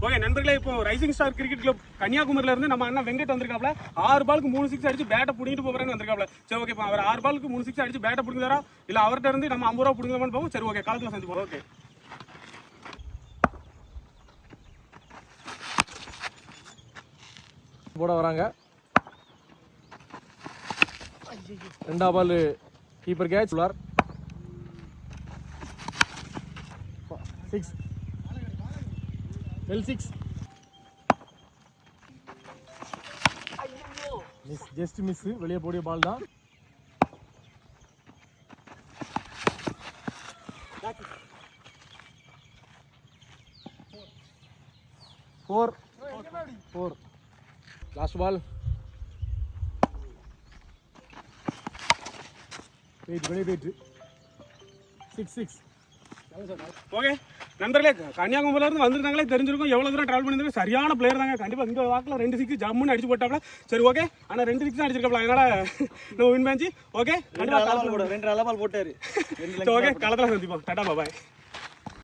Okay நண்பர்களே இப்போ rising star cricket club கன்னியாகுமரியில இருந்து நம்ம அண்ணன் வெங்கட் வந்திருக்காப்ல ஆறு பாலுக்கு மூணு சிக்ஸ் அடிச்சு பேட்டை பிடிக்கிட்டு போறேன்னு வந்திருக்காப்ல சரி ஓகே இப்போ அவர் ஆறு பாலுக்கு மூணு சிக்ஸ் அடிச்சு பேட்டை பிடிங்கிறாரா? இல்ல அவர்கிட்ட இருந்து நம்ம ஐம்பது ரூபா பிடிங்கலாமான்னு போவோம் சரி ஓகே காலத்துல செஞ்சு ஓகே போட வராங்க. ரெண்டாம் ball keeper catch six well six miss just miss வெளியே போடிய பால் தான் four four last ball wait வெளியே போயிட்டு சிக்ஸ் சிக்ஸ் ஓகே. நண்பர்களே கன்னியாகுமரியில இருந்து வந்திருந்தாங்களே தெரிஞ்சிருக்கும் எவ்வளவு தூரம் டிராவல் பண்ணிருந்தாங்க சரியான பிளேயர் தாங்க. கண்டிப்பா இந்த வாக்கில் ரெண்டு சிக்ஸ் ஜம்முன்னு அடிச்சு போட்டாப்ல. சரி ஓகே. ஆனா ரெண்டு சிக்ஸ் அடிச்சிருக்காப்ல. அதனால நம்ம வின் மேட்ச் ஓகே. ரெண்டு அலபால் போட்டாரு. ஓகே. களத்துல சந்திப்போம். டாடா பாய்